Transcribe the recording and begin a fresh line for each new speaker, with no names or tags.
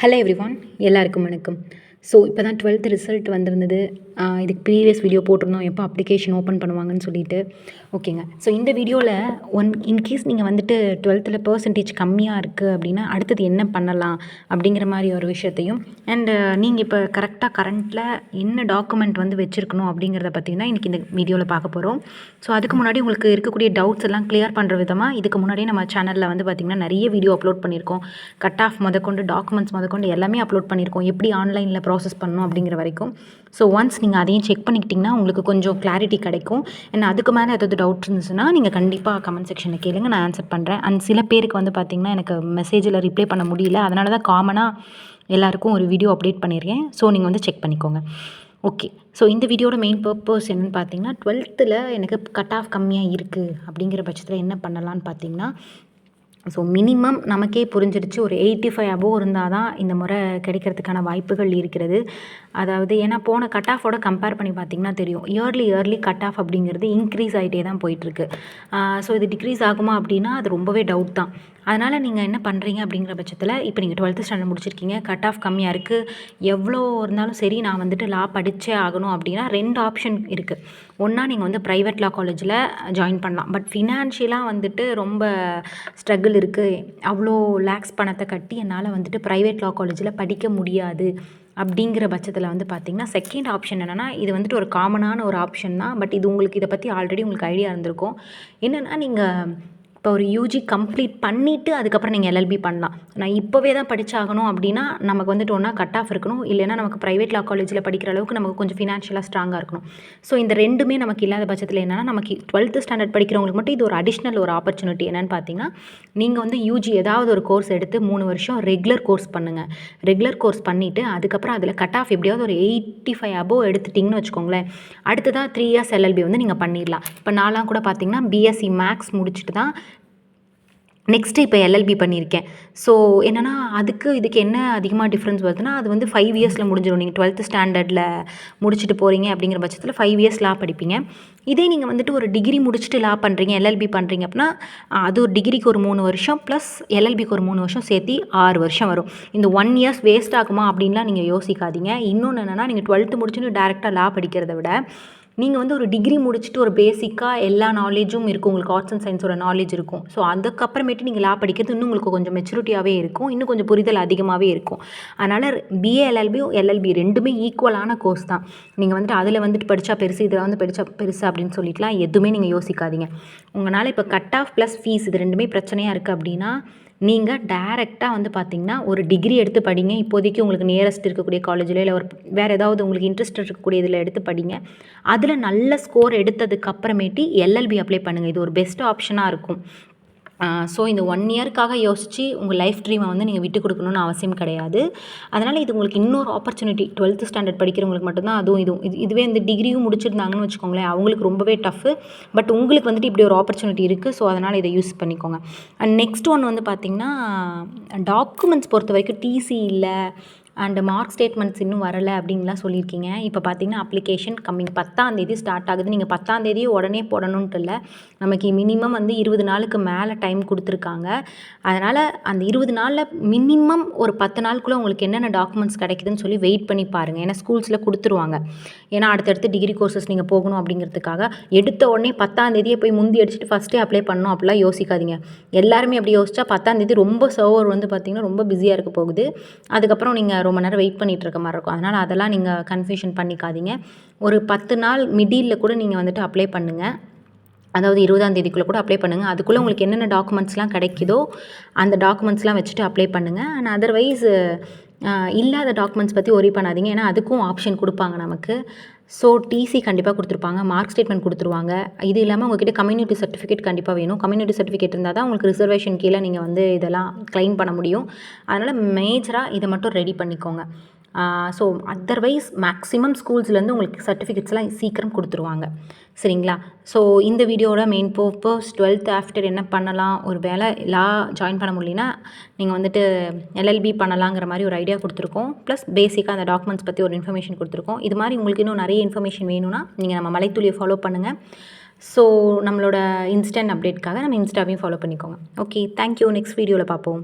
Hello everyone எல்லாருக்கும் வணக்கம். So இப்போ தான் டுவெல்த் ரிசல்ட் வந்திருந்தது இதுக்கு ப்ரீவியஸ் வீடியோ போட்டிருந்தோம். எப்போ அப்ளிகேஷன் ஓப்பன் பண்ணுவாங்கன்னு சொல்லிட்டு. ஓகேங்க ஸோ இந்த வீடியோவில் ஒன் இன்கேஸ் நீங்கள் வந்துட்டு டுவெல்த்தில் பர்சன்டேஜ் கம்மியாக இருக்குது அப்படின்னா அடுத்தது என்ன பண்ணலாம் அப்படிங்கிற மாதிரி ஒரு விஷயத்தையும் அண்டு நீங்கள் இப்போ கரெக்டாக கரண்ட்டில் என்ன டாக்குமெண்ட் வந்து வச்சுருக்கணும் அப்படிங்கிறத பற்றி தான் இன்றைக்கி இந்த வீடியோவில் பார்க்க போகிறோம் ஸோ அதுக்கு முன்னாடி உங்களுக்கு இருக்கக்கூடிய டவுட்ஸ் எல்லாம் கிளியர் பண்ணுற விதமாக இதுக்கு முன்னாடியே நம்ம சேனலில் வந்து பார்த்திங்கன்னா நிறைய வீடியோ அப்லோட் பண்ணியிருக்கோம். கட் ஆஃப் முதற்கொண்டு டாக்குமெண்ட்ஸ் முதற்கொண்டு எல்லாமே அப்லோட் பண்ணியிருக்கோம். எப்படி ஆன்லைனில் ப்ராசஸ் பண்ணணும் அப்படிங்கிற வரைக்கும். ஸோ ஒன்ஸ் நீங்கள் அதையும் செக் பண்ணிக்கிட்டிங்கன்னா உங்களுக்கு கொஞ்சம் கிளாரிட்டி கிடைக்கும். அண்ட் அதுக்கு மேலே ஏதாவது டவுட் இருந்துச்சுன்னா நீங்கள் கண்டிப்பாக கமெண்ட் செக்ஷனில் கேளுங்க. நான் ஆன்சர் பண்ணுறேன் அண்ட் சில பேருக்கு வந்து பார்த்திங்கன்னா எனக்கு மெசேஜில் ரிப்ளை பண்ண முடியல. அதனால தான் காமனாக எல்லாருக்கும் ஒரு வீடியோ அப்டேட் பண்ணியிருக்கேன் ஸோ நீங்கள் வந்து செக் பண்ணிக்கோங்க. ஓகே ஸோ இந்த வீடியோட மெயின் பர்பஸ் என்னென்னு பார்த்தீங்கன்னா டுவெல்த்தில் எனக்கு கட் ஆஃப் கம்மியாக இருக்குது அப்படிங்கிற பட்சத்தில் என்ன பண்ணலான்னு பார்த்தீங்கன்னா ஸோ மினிமம் நமக்கே புரிஞ்சிடுச்சு. ஒரு எயிட்டி ஃபைவ் அபோவ் இருந்தால் தான் இந்த முறை கிடைக்கிறதுக்கான வாய்ப்புகள் இருக்கிறது. அதாவது ஏன்னா போன கட் ஆஃபோட கம்பேர் பண்ணி பார்த்தீங்கன்னா தெரியும். இயர்லி இயர்லி கட் ஆஃப் அப்படிங்கிறது இன்க்ரீஸ் ஆகிட்டே தான் போயிட்டுருக்கு. ஸோ இது டிக்ரீஸ் ஆகுமா அப்படின்னா அது ரொம்பவே டவுட் தான். அதனால் நீங்கள் என்ன பண்ணுறீங்க அப்படிங்கிற பட்சத்தில் இப்போ நீங்கள் டுவெல்த்து ஸ்டாண்டர்ட் முடிச்சிருக்கீங்க. கட் ஆஃப் கம்மியாக இருக்குது எவ்வளோ இருந்தாலும் சரி நான் வந்துட்டு லா படித்தே ஆகணும் அப்படின்னா ரெண்டு ஆப்ஷன் இருக்குது ஒன்றா நீங்கள் வந்து ப்ரைவேட் லா காலேஜில் ஜாயின் பண்ணலாம். பட் ஃபினான்ஷியலாக வந்துட்டு ரொம்ப ஸ்ட்ரகிள் இருக்குது அவ்வளோ லேக்ஸ் பணத்தை கட்டி என்னால் வந்துட்டு ப்ரைவேட் லா காலேஜில் படிக்க முடியாது அப்படிங்கிற பட்சத்தில் வந்து பார்த்திங்கன்னா செகண்ட் ஆப்ஷன் என்னென்னா இது வந்துட்டு ஒரு காமனான ஒரு ஆப்ஷன் தான். பட் இது உங்களுக்கு இதை பற்றி ஆல்ரெடி உங்களுக்கு ஐடியா இருந்திருக்கும். என்னென்னா நீங்கள் இப்போ ஒரு யூஜி கம்ப்ளீட் பண்ணிவிட்டு அதுக்கப்புறம் நீங்கள் எல்எல்பி பண்ணலாம். நான் இப்போவே தான் படிச்சாகணும் அப்படின்னா நமக்கு வந்துட்டு ஒன்றா கட் ஆஃப் இருக்கணும். இல்லைன்னா நமக்கு ப்ரைவேட் லா காலேஜில் படிக்கிற அளவுக்கு நமக்கு கொஞ்சம் ஃபினான்ஷியலாக ஸ்ட்ராங்காக இருக்கணும். ஸோ இந்த ரெண்டுமே நமக்கு இல்லாத பட்சத்தில் என்னென்னா நமக்கு டுவெல்த்து ஸ்டாண்டர்ட் படிக்கிறவங்களுக்கு மட்டும் இது ஒரு அடிஷ்னல் ஒரு ஆப்பர்ச்சுனிட்டி என்னென்னு பார்த்தீங்கன்னா நீங்கள் வந்து யூஜி ஏதாவது ஒரு கோர்ஸ் எடுத்து மூணு வருஷம் ரெகுலர் கோர்ஸ் பண்ணுங்கள் ரெகுலர் கோர்ஸ் பண்ணிவிட்டு அதுக்கப்புறம் அதில் கட் ஆஃப் எப்படியாவது ஒரு எயிட்டி ஃபைவ் அபோவ் எடுத்துட்டிங்கன்னு வச்சுக்கோங்களேன். அடுத்ததாக த்ரீ இயர்ஸ் எல்எல்பி வந்து நீங்கள் பண்ணிடலாம். இப்போ நாலாம் கூட பார்த்தீங்கன்னா பிஎஸ்சி மேக்ஸ் முடிச்சுட்டு தான் நெக்ஸ்ட்டு இப்போ எல்எல்பி பண்ணியிருக்கேன் ஸோ என்னென்னா அதுக்கு இதுக்கு என்ன அதிகமாக டிஃப்ரென்ஸ் வருதுன்னா அது வந்து ஃபைவ் இயர்ஸில் முடிஞ்சிடும் நீங்கள் டுவெல்த்து ஸ்டாண்டர்டில் முடிச்சுட்டு போகிறீங்க அப்படிங்கிற பட்சத்தில் ஃபைவ் இயர்ஸ் லா படிப்பீங்க. இதே நீங்கள் வந்துட்டு ஒரு டிகிரி முடிச்சுட்டு லா பண்ணுறீங்க எல்எல்பி பண்ணுறீங்க அப்படின்னா அது ஒரு டிகிரிக்கு ஒரு மூணு வருஷம் ப்ளஸ் எல்எல்பிக்கு ஒரு மூணு வருஷம் சேர்த்து ஆறு வருஷம் வரும். இந்த ஒன் இயர்ஸ் வேஸ்ட் ஆகுமா அப்படின்லாம் நீங்கள் யோசிக்காதீங்க. இன்னொன்று என்னென்னா நீங்கள் டுவெல்த்து முடிச்சுட்டு டேரெக்டாக லா படிக்கிறத விட நீங்கள் வந்து ஒரு டிகிரி முடிச்சுட்டு ஒரு பேசிக்காக எல்லா நாலேஜும் இருக்கும். உங்களுக்கு ஆர்ட்ஸ் அண்ட் சயின்ஸோட நாலேஜ் இருக்கும். ஸோ அதுக்கப்புறமேட்டு நீங்கள் லா படிக்கிறது இன்னும் உங்களுக்கு கொஞ்சம் மெச்சூரிட்டியாகவே இருக்கும். இன்னும் கொஞ்சம் புரிதல் அதிகமாகவே இருக்கும். அதனால் பிஏ எல்எல்பி எல்எல்பி ரெண்டுமே ஈக்குவலான கோர்ஸ் தான். நீங்கள் வந்துட்டு அதில் வந்துட்டு படித்தா பெருசு இதில் வந்து படித்தா பெருசு அப்படின்னு சொல்லிட்டுலாம் எதுவுமே நீங்கள் யோசிக்காதீங்க. உங்களால் இப்போ கட் ஆஃப் ப்ளஸ் ஃபீஸ் இது ரெண்டுமே பிரச்சனையாக இருக்குது அப்படின்னா நீங்கள் டேரெக்டாக வந்து பார்த்தீங்கன்னா ஒரு டிகிரி எடுத்து படிங்க. இப்போதைக்கு உங்களுக்கு நியரஸ்ட் இருக்கக்கூடிய காலேஜில் இல்லை ஒரு வேறு ஏதாவது உங்களுக்கு இன்ட்ரெஸ்ட் இருக்கக்கூடிய இதில் எடுத்து படிங்க. அதில் நல்ல ஸ்கோர் எடுத்ததுக்கு அப்புறமேட்டு எல்எல்பி அப்ளை பண்ணுங்கள் இது ஒரு பெஸ்ட் ஆப்ஷனாக இருக்கும். ஸோ இந்த ஒன் இயர்க்காக யோசித்து உங்கள் லைஃப் ட்ரீமை வந்து நீங்கள் விட்டு கொடுக்கணுன்னு அவசியம் கிடையாது. அதனால் இது உங்களுக்கு இன்னொரு ஆப்பர்ச்சுனிட்டி டுவெல்த்து ஸ்டாண்டர்ட் படிக்கிறவங்களுக்கு மட்டும்தான் அதுவும் இதுவும். இது இதுவே இந்த டிகிரியும் முடிச்சிருந்தாங்கன்னு வச்சுக்கோங்களேன் அவங்களுக்கு ரொம்பவே டஃப்பு பட் உங்களுக்கு வந்துட்டு இப்படி ஒரு ஆப்பர்ச்சுனிட்டி இருக்குது ஸோ அதனால் இதை யூஸ் பண்ணிக்கோங்க. அண்ட் நெக்ஸ்ட் ஒன்று வந்து பார்த்திங்கன்னா டாக்குமெண்ட்ஸ் பொறுத்த வரைக்கும் டிசி இல்லை அண்டு மார்க் ஸ்டேட்மெண்ட்ஸ் இன்னும் வரலை அப்படின்லாம் சொல்லியிருக்கீங்க. இப்போ பார்த்தீங்கன்னா அப்ளிகேஷன் கம்மிங் பத்தாந்தேதி ஸ்டார்ட் ஆகுது. நீங்கள் பத்தாந்தேதி உடனே போடணுன்ட்டு இல்லை. நமக்கு மினிமம் வந்து இருபது நாளுக்கு மேலே டைம் கொடுத்துருக்காங்க. அதனால் அந்த இருபது நாளில் மினிமம் ஒரு பத்து நாளுக்குள்ளே உங்களுக்கு என்னென்ன டாக்குமெண்ட்ஸ் கிடைக்குதுன்னு சொல்லி வெயிட் பண்ணி பாருங்கள் ஏன்னா ஸ்கூல்ஸில் கொடுத்துருவாங்க. ஏன்னா அடுத்தடுத்து டிகிரி கோர்சஸ் நீங்கள் போகணும் அப்படிங்கிறதுக்காக எடுத்த உடனே பத்தாந்தேதியே போய் முந்தி அடிச்சுட்டு ஃபஸ்ட்டே அப்ளை பண்ணணும் அப்படிலாம் யோசிக்காதீங்க. எல்லாருமே அப்படி யோசிச்சா பத்தாந்தேதி ரொம்ப சர்வர் வந்து பார்த்திங்கன்னா ரொம்ப பிஸியாக இருக்க போகுது. அதுக்கப்புறம் நீங்கள் ரொம்ப நேரம் வெயிட் பண்ணிகிட்டு இருக்க மாதிரி இருக்கும். அதனால் அதெல்லாம் நீங்கள் கன்ஃபியூஷன் பண்ணிக்காதீங்க. ஒரு பத்து நாள் மிடியில் கூட நீங்கள் வந்துட்டு அப்ளை பண்ணுங்கள் அதாவது இருபதாம் தேதிக்குள்ளே கூட அப்ளை பண்ணுங்கள் அதுக்குள்ளே உங்களுக்கு என்னென்ன டாக்குமெண்ட்ஸ்லாம் கிடைக்குதோ அந்த டாக்குமெண்ட்ஸ்லாம் வச்சுட்டு அப்ளை பண்ணுங்கள் அண்ட் அதர்வைஸ் இல்லாத டாக்குமெண்ட்ஸ் பற்றி ஒரி பண்ணாதீங்க. ஏன்னா அதுக்கும் ஆப்ஷன் கொடுப்பாங்க நமக்கு. ஸோ டிசி கண்டிப்பாக கொடுத்துருப்பாங்க. மார்க் ஸ்டேட்மெண்ட் கொடுத்துருவாங்க. இது இல்லாமல் உங்ககிட்ட கம்யூனிட்டி சர்டிஃபிகேட் கண்டிப்பாக வேணும். கம்யூனிட்டி சர்டிஃபிகேட் இருந்தால் தான் உங்களுக்கு ரிசர்வேஷன் கீழே நீங்கள் வந்து இதெல்லாம் க்ளைம் பண்ண முடியும். அதனால் மேஜராக இதை மட்டும் ரெடி பண்ணிக்கோங்க. ஸோ அதர்வைஸ் மேக்ஸிமம் ஸ்கூல்ஸ்லேருந்து உங்களுக்கு சர்டிஃபிகேட்ஸ்லாம் சீக்கிரம் கொடுத்துருவாங்க. சரிங்களா? ஸோ இந்த வீடியோட மெயின் பர்பஸ் டுவெல்த் ஆஃப்டர் என்ன பண்ணலாம்? ஒரு வேலை லா ஜாயின் பண்ண முடியலனா நீங்கள் வந்துட்டு எல்எல்பி பண்ணலாங்கிற மாதிரி ஒரு ஐடியா கொடுத்துருக்கோம். ப்ளஸ் பேசிக்காக அந்த டாக்குமெண்ட்ஸ் பற்றி ஒரு இன்ஃபர்மேஷன் கொடுத்துருக்கோம். இது மாதிரி உங்களுக்கு இன்னும் நிறைய இன்ஃபர்மேஷன் வேணும்னா நீங்கள் நம்ம மலைத்துளியை ஃபாலோ பண்ணுங்கள் ஸோ நம்மளோட இன்ஸ்டன்ட் அப்டேட்காக நம்ம இன்ஸ்டாவையும் ஃபாலோ பண்ணிக்கோங்க. ஓகே தேங்க்யூ நெக்ஸ்ட் வீடியோவில் பார்ப்போம்.